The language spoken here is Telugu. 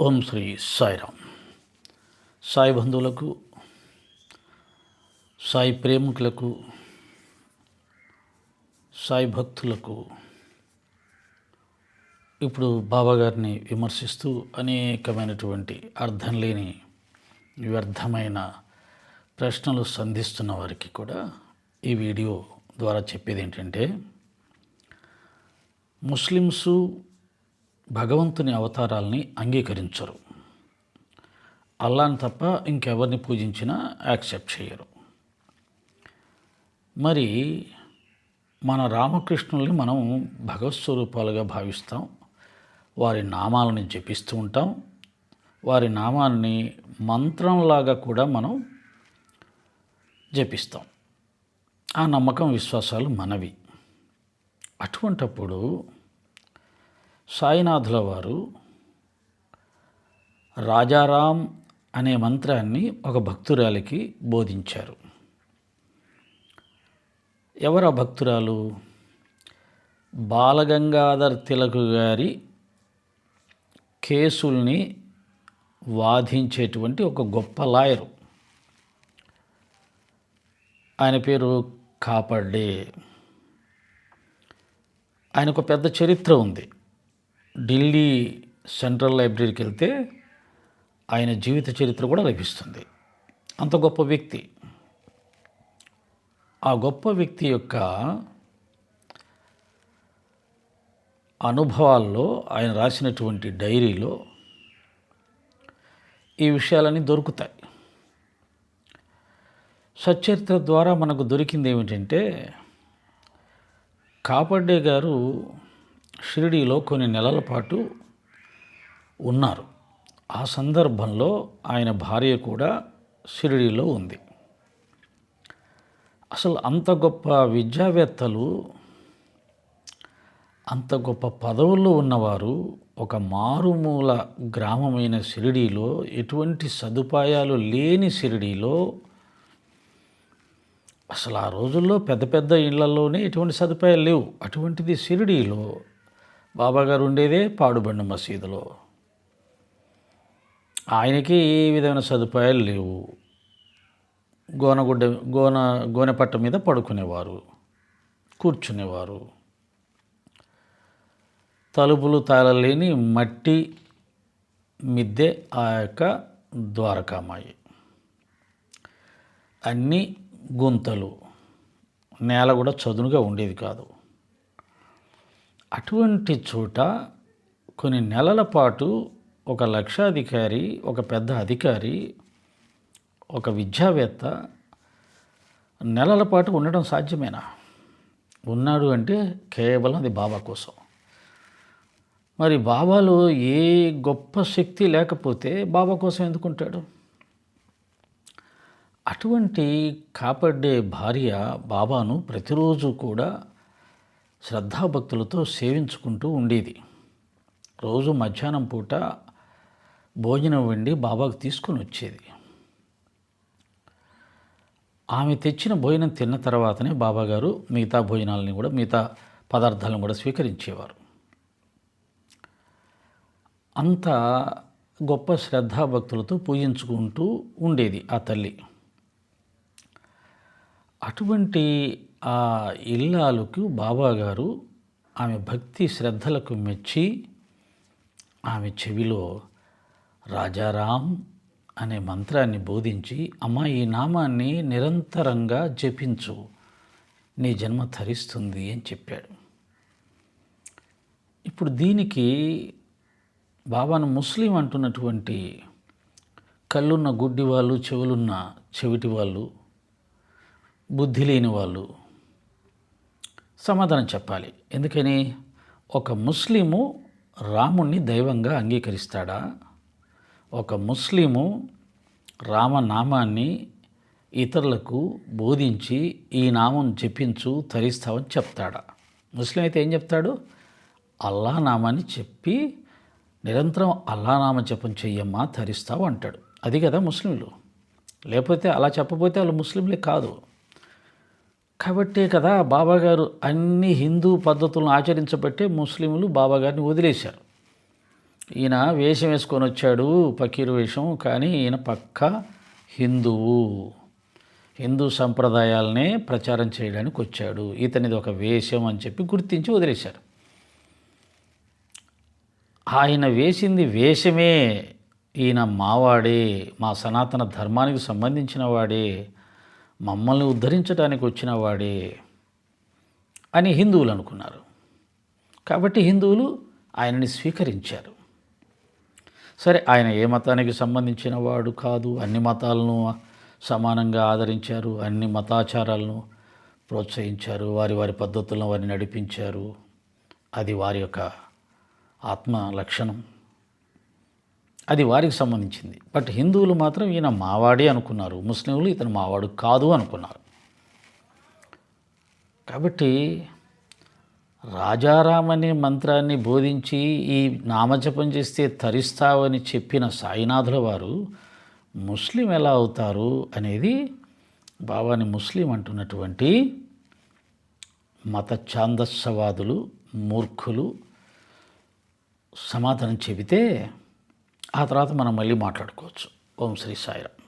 ఓం శ్రీ సాయిరామ్. సాయి బంధువులకు సాయి ప్రేమికులకు సాయి భక్తులకు ఇప్పుడు బాబాగారిని విమర్శిస్తూ అనేకమైనటువంటి అర్థం లేని వ్యర్థమైన ప్రశ్నలు సంధిస్తున్న వారికి కూడా ఈ వీడియో ద్వారా చెప్పేది ఏంటంటే ముస్లిమ్సు భగవంతుని అవతారాల్ని అంగీకరించరు. అల్లాని తప్ప ఇంకెవరిని పూజించినా యాక్సెప్ట్ చేయరు మరి మన రామకృష్ణుల్ని మనం భగవత్ స్వరూపాలుగా భావిస్తాం. వారి నామాలని జపిస్తూ ఉంటాం. వారి నామాన్ని మంత్రంలాగా కూడా మనం జపిస్తాం. ఆ నమ్మకం విశ్వాసాలు మనవి. అటువంటప్పుడు సాయినాథుల వారు రాజారాం అనే మంత్రాన్ని ఒక భక్తురాలికి బోధించారు. ఎవరు ఆ భక్తురాలు? బాలగంగాధర్ తిలక్ గారి కేసుల్ని వాదించేటువంటి ఒక గొప్ప లాయరు. ఆయన పేరు కాపాడే ఆయనకు పెద్ద చరిత్ర ఉంది. ఢిల్లీ సెంట్రల్ లైబ్రరీకి వెళ్తే ఆయన జీవిత చరిత్ర కూడా లభిస్తుంది. అంత గొప్ప వ్యక్తి. ఆ గొప్ప వ్యక్తి యొక్క అనుభవాల్లో ఆయన రాసినటువంటి డైరీలో ఈ విషయాలన్నీ దొరుకుతాయి. సచరిత్ర ద్వారా మనకు దొరికింది ఏమిటంటే కాపడ్డే గారు షిరిడీలో కొన్ని నెలల పాటు ఉన్నారు. ఆ సందర్భంలో ఆయన భార్య కూడా షిరిడీలో ఉంది. అసలు అంత గొప్ప విద్యావేత్తలు అంత గొప్ప పదవుల్లో ఉన్నవారు ఒక మారుమూల గ్రామమైన షిరిడీలో ఎటువంటి సదుపాయాలు లేని షిరిడీలో అసలు ఆ రోజుల్లో పెద్ద పెద్ద ఇళ్ళలోనే ఎటువంటి సదుపాయాలు లేవు. అటువంటిది షిరిడీలో బాబాగారు ఉండేదే పాడుబండ మసీదులో. ఆయనకి ఏ విధమైన సదుపాయాలు లేవు. గోనగుడ్డ గోన గోనెపట్ట మీద పడుకునేవారు కూర్చునేవారు. తలుపులు తాళలేని మట్టి మిద్దె ఆ యొక్క ద్వారకామాయి. అన్నీ గుంతలు నేల కూడా చదునుగా ఉండేది కాదు. అటువంటి చోట కొన్ని నెలల పాటు ఒక లక్షాధికారి ఒక పెద్ద అధికారి ఒక విద్యావేత్త నెలల పాటు ఉండడం సాధ్యమేనా? ఉన్నాడు అంటే కేవలం అది బాబా కోసం. మరి బాబాలో ఏ గొప్ప శక్తి లేకపోతే బాబా కోసం ఎందుకుంటాడు? అటువంటి కాపాడే భార్య బాబాను ప్రతిరోజు కూడా శ్రద్ధాభక్తులతో సేవించుకుంటూ ఉండేది. రోజు మధ్యాహ్నం పూట భోజనం వండి బాబాకు తీసుకొని వచ్చేది. ఆమె తెచ్చిన భోజనం తిన్న తర్వాతనే బాబాగారు మిగతా భోజనాలని కూడా మిగతా పదార్థాలను కూడా స్వీకరించేవారు. అంత గొప్ప శ్రద్ధాభక్తులతో పూజించుకుంటూ ఉండేది ఆ తల్లి. అటువంటి ఆ ఇల్లాలుకు బాబాగారు ఆమె భక్తి శ్రద్ధలకు మెచ్చి ఆమె చెవిలో రాజారాం అనే మంత్రాన్ని బోధించి అమ్మ ఈ నామాన్ని నిరంతరంగా జపించు. నీ జన్మ ధరిస్తుంది అని చెప్పాడు. ఇప్పుడు దీనికి బాబాను ముస్లిం అంటున్నటువంటి కళ్ళున్న గుడ్డి వాళ్ళు చెవులున్న చెవిటి వాళ్ళు బుద్ధి లేని వాళ్ళు సమాధానం చెప్పాలి. ఎందుకని? ఒక ముస్లిము రాముణ్ణి దైవంగా అంగీకరిస్తాడా? ఒక ముస్లిము రామనామాన్ని ఇతరులకు బోధించి ఈ నామం చెప్పించు తరిస్తావని చెప్తాడా? ముస్లిం అయితే ఏం చెప్తాడు? అల్లా నామాన్ని చెప్పి నిరంతరం అల్లా నామ జపం చెయ్యమ్మా తరిస్తావు అంటాడు. అది కదా ముస్లింలు. లేకపోతే అలా చెప్పబోతే వాళ్ళు ముస్లింలే కాదు. కాబట్టే కదా బాబాగారు అన్ని హిందూ పద్ధతులను ఆచరించబట్టే ముస్లింలు బాబాగారిని వదిలేశారు. ఈయన వేషం వేసుకొని వచ్చాడు పకీరు వేషం కానీ ఈయన పక్క హిందువు. హిందూ సంప్రదాయాలనే ప్రచారం చేయడానికి వచ్చాడు. ఇతనిది ఒక వేషం అని చెప్పి గుర్తించి వదిలేశారు. ఆయన వేసింది వేషమే ఈయన మావాడే మా సనాతన ధర్మానికి సంబంధించిన వాడే మమ్మల్ని ఉద్ధరించడానికి వచ్చిన వాడే అని హిందువులు అనుకున్నారు. కాబట్టి హిందువులు ఆయనని స్వీకరించారు. సరే ఆయన ఏ మతానికి సంబంధించిన వాడు కాదు. అన్ని మతాలను సమానంగా ఆదరించారు. అన్ని మతాచారాలను ప్రోత్సహించారు. వారి వారి పద్ధతులను వారిని నడిపించారు. అది వారి యొక్క ఆత్మ లక్షణం. అది వారికి సంబంధించింది. బట్ హిందువులు మాత్రం ఈయన మావాడే అనుకున్నారు. ముస్లింలు ఇతను మావాడు కాదు అనుకున్నారు. కాబట్టి రాజారాం అనే మంత్రాన్ని బోధించి ఈ నామజపం చేస్తే తరిస్తావని చెప్పిన సాయినాథుల వారు ముస్లిం ఎలా అవుతారు అనేది బాబాని ముస్లిం అంటున్నటువంటి మత ఛాందస్సవాదులు మూర్ఖులు సమాధానం చెబితే ఆ తర్వాత మనం మళ్ళీ మాట్లాడుకోవచ్చు. ఓం శ్రీ సాయిరామ్.